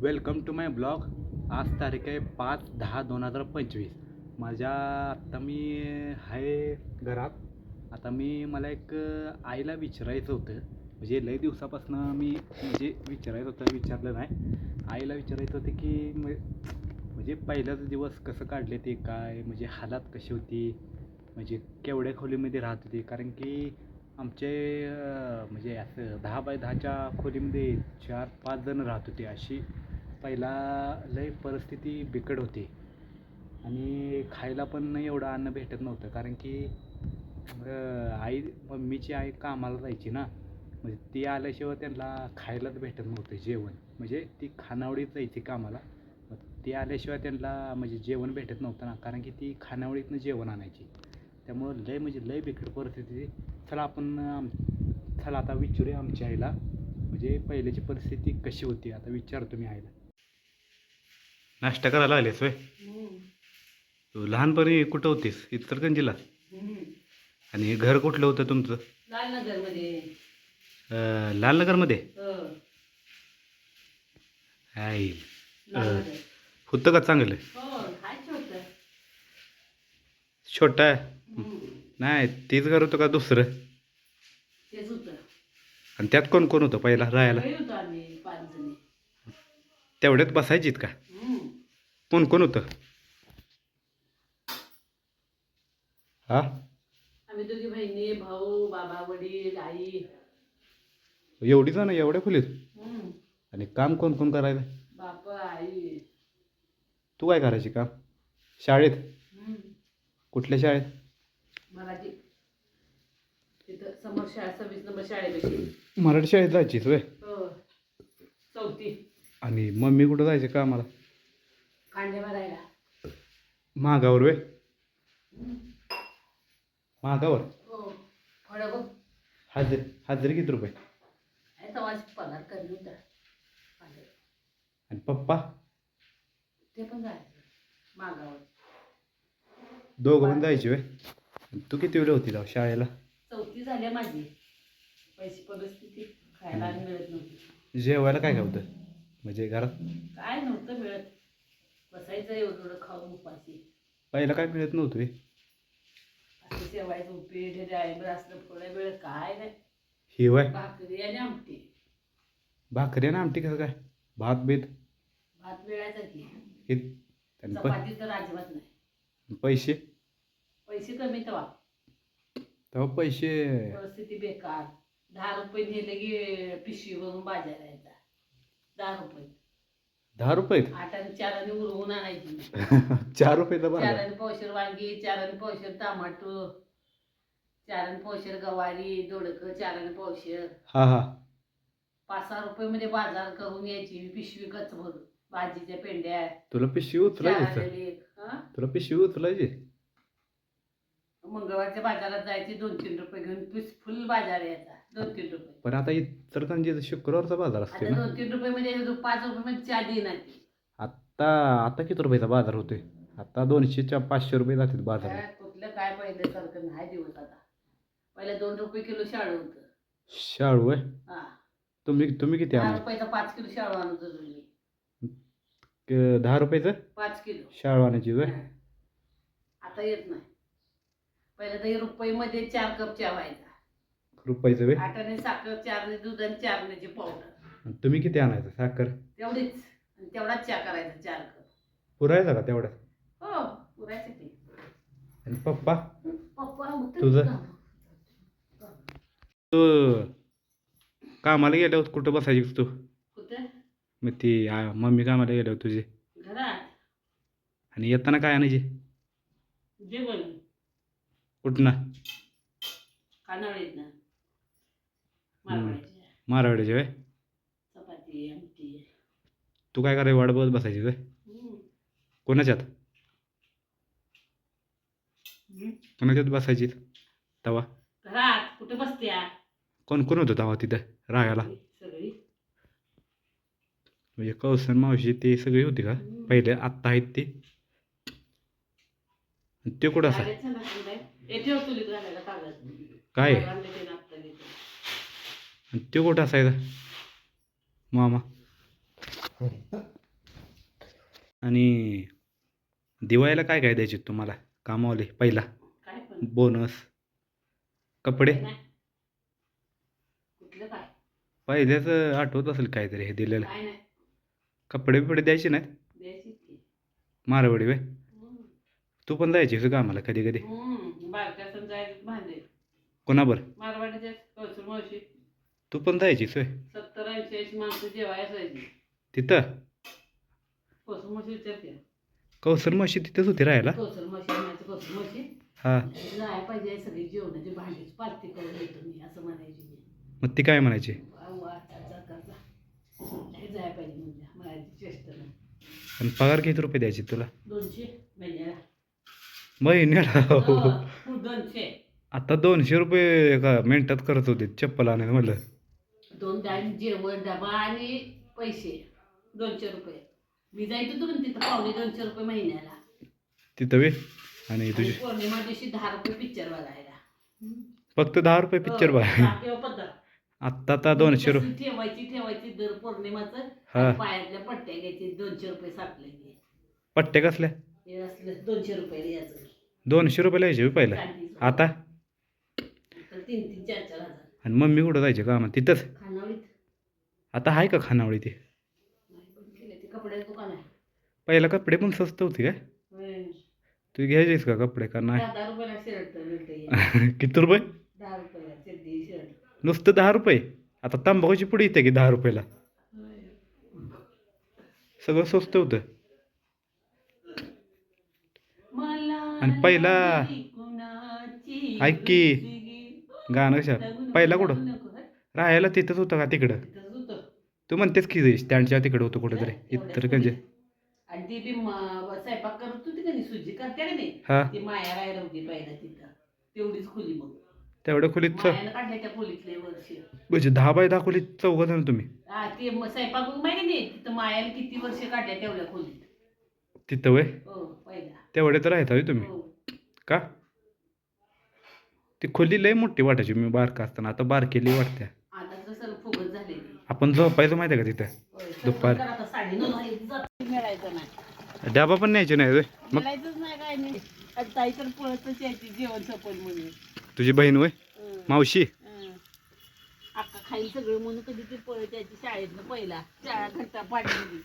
Welcome to my blog. आज तारीख आहे पाच दहा दोन हजार पंचवीस. माझ्या आत्ता मी आहे घरात. आता मी मला एक आईला विचारायचं होतं. म्हणजे लई दिवसापासून मी म्हणजे विचारायचं होतं विचारलं नाही. आईला विचारायचं होतं की म- म्हणजे पहिलाच दिवस कसं काढले ते काय? म्हणजे हालात कशी होती? म्हणजे केवढ्या खोलीमध्ये राहत होती? कारण की आमचे म्हणजे असं दहा बाय दहाच्या खोलीमध्ये चार पाच जण राहत होते अशी पहिला लय परिस्थिती बिकट होती. आणि खायला पण एवढं अन्न भेटत नव्हतं. कारण की आई मम्मीची आई कामाला जायची ना म्हणजे ती आल्याशिवाय त्यांना खायलाच भेटत नव्हतं जेवण. म्हणजे ती खानावळीत जायची कामाला. मग ती आल्याशिवाय त्यांना म्हणजे जेवण भेटत नव्हतं ना. कारण की ती खानावळीतनं जेवण आणायची. त्यामुळं लय म्हणजे लय बिकट परिस्थिती. चला आपण आम चला आता विचारूया आमच्या आईला. म्हणजे पहिल्याची परिस्थिती कशी होती? आता विचारतो मी आईला. नाश्ता करायला आलेस होय? तू लहानपणी कुठं होतीस? इचलकरंजीला? आणि घर कुठलं होतं तुमचं? लालनगरमध्ये अं, लालनगरमध्ये? हो. आई. होतं का चांगलं? हो छोट आहे? नाही तेच घर होतं का दुसरं? आणि त्यात कोण कोण होतं पहिला राहायला? तेवढ्यात बसायचीत का. कोण कोण होतं? हा? आम्ही दोघी बहिणी भाऊ बाबा वडील आई. एवढी जण एवढ्या खोलीत? हम्म. आणि काम कोण कोण करायचं बाप आई. तू काय करायची काम? शाळेत? हम्म. कुठल्या शाळेत? मराठी. तिथं समोर शाळा सव्वीस नंबर शाळेपाशी. मराठी शाळेत जायचीच होय? हो. चौथी. आणि मम्मी कुठं जायचं का भरायला. महागावर वे महागावर? हो. फळं बघ. हजर हजरी किती रुपये? आहे तवाच पगार कमी होता. पांढरे. आणि पप्पा? ते पण जायचं. मागावर दोघं पण जायचे वे तू किती वेळ होती जाऊ शाळेला? चौथी झाली माझी. पैसे परिस्थिती खायला मिळत नव्हती. जेवायला काय काय होतं म्हणजे घरात? काय नव्हतं मिळत. बसायचं एवढं एवढं खाऊन उपाशी. पहिला काय मिळत नव्हतं वे असं शेवायचं उपीट डाळिंबर असलं फळं मिळत काय नाही. हिवाय भाकरी आणि आमटी. भाकरी आणि आमटी कसं काय? भात बीत? भात मिळायचा की. हे आणि प- चपाती तर अजिबात नाही. पैसे? पैसे कमी तेव्हा. तेव्हा पैसे. परिस्थिती बेकार. दहा रुपये नेले की पिशवीवरून बाजार यायचा. दहा रुपये. दहा रुपये आठ आणि चार आणि उरवून आणायची. चार रुपयेचा बाजार चाराने पावशेर वांगी चाराने पावशेर टमाटो चाराने पावशेर गवारी दोडकं चाराने पावशेर. हा हा. पाच सहा रुपये मध्ये बाजार करून यायची पिशवी गच भरून भाजीच्या पेंड्या. तुला पिशवी उचलायची चार? तुला पिशवी उचलायची? मंगळवारच्या बाजारात जायची दोन तीन रुपये घेऊन पिस फुल बाजार यायचा दोन तीन रुपये. पण आता इतर शुक्रवारचा बाजार असते आता ना? दोन तीन रुपये मध्ये दो- पाच रुपये मध्ये चहा देणार ती आता आता किती रुपयाचा बाजार होतोय? आता दोनशेच्या पाचशे रुपये जातात बाजारात. काय कुठलं काय पहिलं सारखं नाही दिवस आता. पहिल्या दोन रुपये किलो शाळू होतं. शाळू आहे हा. तुम्ही तुम्ही किती दहा रुपयाचा पाच किलो शाळू आणत होतो मी दहा रुपयाचं? पाच किलो. शाळू आणायची होय? आता येत नाही. पहिलं तर रुपये चार कप चहा व्हायचा. रुपयाचं वे आठाने साखर चारने दूध आणि चारण्याची पावडर. तुम्ही किती आणायचं? साखर? तेवढीच. आणि तेवढाच चहा करायचा चार कप. पुरायचा का तेवढ्यात? हो पुरायचं की. आणि पप्पा? पप्पा होते तुझं? तू कामाला गेल्यावर कुठं बसायची तू? कुठं? मग ती आ, मम्मी कामाला गेल्यावर तुझी. घरात. आणि येताना काय आणायची? जेवण. कुठनं? मारवाड्याच्या मारवाड्याची होय? चपाती आमटी. तू काय करायची वाट बघत बसायची होय? हम्म. कोणाच्यात? हम्म. कोणाच्यात बसायची तवा. घरात. कुठे बसत्या? कोण कोण होतं तवा तिथं राहायला सगळी म्हणजे कौसन मावशी ते सगळी होती का? हम्म. पहिले आत्ता आहेत ते. आणि ते कुठं असा. हो काय? ते. कुठं असायचा? मामा. आणि दिवाळीला काय काय द्यायचे तुम्हाला? कामावले पहिला. काय पण. बोनस. कपडे. नाही. कुठलं काय? पहिल्याच आठवत असेल काहीतरी हे दिलेलं. कपडे बिपडे द्यायचे नाहीत? मारवाडी वे हम्म. तू पण जायची का कामाला कधी कधी. हम्म. बारक्या जायचं भांडे. कोणाबर? मारवाडीचे कौशल मावशी. तू पण जायचीस होय सत्तर ऐंशी ऐंशी माणसं जेवाय असायची. तिथं? कौशल मावशी विचारते कौसर मावशी तिथंच होती राहायला? कौशल मावशी म्हणायचं कौशल मावशी. हा. जाय पाहिजे सगळी जेवणाची भांडीच पार्टी करून येतो मी असं म्हणायची मी. मग ती काय म्हणायची? जा, जा. हे जाय पाहिजे म्हणजे म्हणायची चेष्टा नाही. आणि पगार किती रुपये द्यायचे तुला? दोनशे महिन्याला महिन्याला हो, दोनशे. आता दोनशे रुपये का मिनिटात करत होते चप्पल आणायला म्हणलं. दोन टाइम जेवण डबा आणि पैसे दोनशे रुपये. मी जायचो तू पण तिथं पावणे दोनशे रुपये महिन्याला. तिथं वे आणि आणि तुझे? पौर्णिमा दिवशी दहा रुपये पिक्चर बघायला. फक्त दहा रुपये पिक्चर हो, बघा दहा किंवा पंधरा. आत्ता आता दोनशे रुपये ठेवायची ठेवायची दर पौर्णिमाचं. हा. आणि पायातल्या पट्ट्या घ्यायची दोनशे रुपये सापले पट्ट्या कसल्या? हे असलं दोनशे रुपये याचं. दोनशे रुपये लिहायचे होय पहिला. आता? आणि मम्मी कुठं जायचे कामात? तिथंच? खानावळीत. आता आहे का खानावळी ते? पहिला कपडे पण स्वस्त होते काय. तू घ्यायचीस का कपडे? का नाही? रुपयाला किती रुपये? रुपयाला नुसतं दहा रुपये? आता तांबाखूची पुडी येते की दहा रुपयाला? सगळं स्वस्त होतं मला आणि पहिला- ऐक की. गाणं कशा पहिला कुठं? राहायला तिथंच होतं का तिकडं. तू म्हणतेस की स्टँडच्या तिकडं होतं कुठेतरी. इतर म्हणजे तेवढ्या खोलीत म्हणजे दहा बाय दहा खोलीत चौघ जण तुम्ही? तिथं वय तेवढे तर राहता होय तुम्ही. हो. का? ती खोली लय मोठी वाटायची मी बारका असताना. आता बारकेली वाटत्या आता तर सर्व फुगत झालेली. आपण झोपायचं माहिती आहे का तिथं? दुपार. डबा पण न्यायचे नाही मग तुझी बहीण वय. मावशी. अक्का खाईल सगळं म्हणून कधी ते पळत यायची शाळेतनं पहिला. शाळा घट्टा पाडलेली